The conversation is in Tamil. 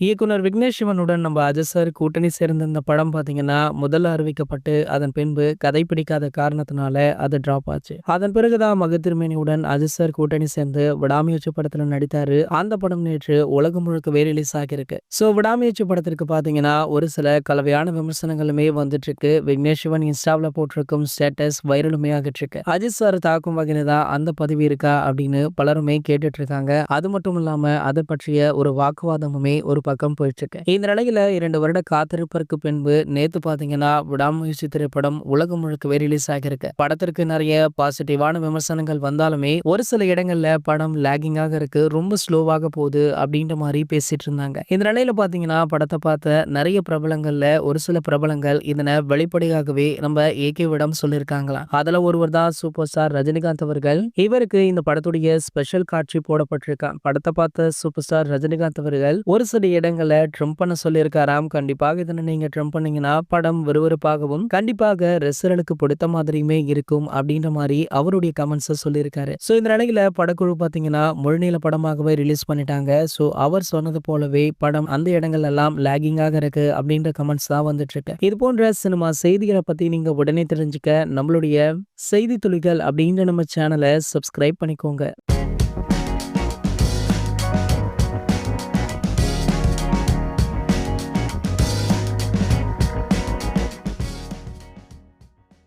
இயக்குனர் விக்னேஷ் சிவனுடன் நம்ம அஜசர் கூட்டணி சேர்ந்த இந்த படம் பார்த்தீங்கன்னா முதல்ல அறிவிக்கப்பட்டு அதன் பின்பு கதை பிடிக்காத காரணத்தினால அது டிராப் ஆச்சு. அதன் பிறகுதான் மகத்திருமேனியுடன் அஜசர் கூட்டணி சேர்ந்து விடாமுயற்சி படத்துல நடித்தாரு. அந்த படம் நேற்று உலகம் முழுக்க வே ரிலீஸ் ஆகியிருக்கு. ஸோ விடாமுயற்சி படத்திற்கு பார்த்தீங்கன்னா ஒரு சில கலவையான விமர்சனங்களுமே வந்துட்டு இருக்கு விக்னேஷ் சிவன் இன்ஸ்டாவில் போட்டிருக்கும் ஸ்டேட்டஸ் வைரலுமே ஆகிட்டு இருக்கு அஜித் சார் தாக்கும் வகையில தான் அந்த பதிவு இருக்கா அப்படின்னு பலருமே கேட்டுட்டு இருக்காங்க. அது மட்டும் இல்லாம அதை பற்றிய ஒரு வாக்குவாதமுமே ஒரு பக்கம் போயிட்டு இருக்கு இந்த நிலையில இரண்டு வருட காத்திருப்பிற்கு பின்பு நேத்து பாத்தீங்கன்னா விடாமுயற்சி திரைப்படம் உலகம் முழுக்கவே ரிலீஸ் ஆகியிருக்கு. படத்திற்கு நிறைய பாசிட்டிவான விமர்சனங்கள் வந்தாலுமே ஒரு சில இடங்கள்ல படம் லேகிங்காக இருக்கு ரொம்ப ஸ்லோவாக போகுது அப்படின்ற மாதிரி பேசிட்டு இருந்தாங்க. இந்த நிலையில பாத்தீங்கன்னா படத்தை பார்த்த நிறைய பிரபலங்கள்ல ஒரு சில பிரபலங்கள் இதனை வெளிப்படையாகவே நம்ம ஏகேவிடம் சொல்லியிருக்காங்களாம். அதுல ஒருவர் தான் சூப்பர் ஸ்டார் ரஜினிகாந்த் அவர்கள். இவருக்கு இந்த படத்துடைய ஸ்பெஷல் காட்சி போடப்பட்டிருக்கான் படத்தை பார்த்த சூப்பர் ஸ்டார் ரஜினிகாந்த் அவர்கள் ஒரு சில இடங்களை ட்ரிம் பண்ண சொல்லியிருக்காராம் கண்டிப்பாக இதனை நீங்கள் ட்ரம் பண்ணீங்கன்னா படம் விறுவிறுப்பாகவும் கண்டிப்பாக ரசிகர்களுக்கு பிடித்த மாதிரியுமே இருக்கும் அப்படின்ற மாதிரி அவருடைய கமெண்ட்ஸை சொல்லியிருக்காரு. ஸோ இந்த நிலையில படக்குழு பார்த்தீங்கன்னா முழுநீள படமாகவே ரிலீஸ் பண்ணிட்டாங்க. ஸோ அவர் சொன்னது போலவே படம் அந்த இடங்கள் எல்லாம் லேகிங்காக இருக்கு அப்படின்ற கமெண்ட்ஸ் தான் வந்துட்டு இருக்கு இது போன்ற சினிமா செய்திகளை பற்றி நீங்கள் உடனே தெரிஞ்சுக்க நம்மளுடைய செய்தி துளிகள் அப்படின்ற நம்ம சேனலை சப்ஸ்கிரைப் பண்ணிக்கோங்க.